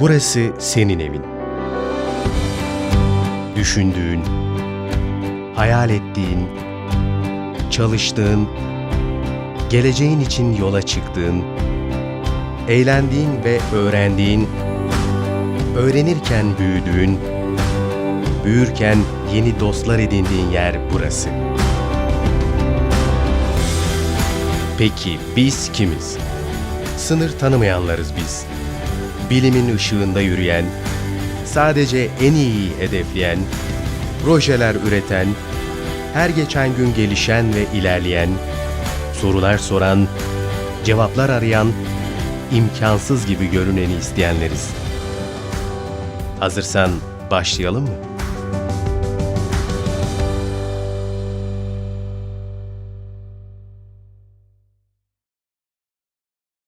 Burası senin evin. Düşündüğün, hayal ettiğin, çalıştığın, geleceğin için yola çıktığın, eğlendiğin ve öğrendiğin, öğrenirken büyüdüğün, büyürken yeni dostlar edindiğin yer burası. Peki biz kimiz? Sınır tanımayanlarız biz. Bilimin ışığında yürüyen, sadece en iyiyi hedefleyen, projeler üreten, her geçen gün gelişen ve ilerleyen, sorular soran, cevaplar arayan, imkansız gibi görüneni isteyenleriz. Hazırsan başlayalım mı?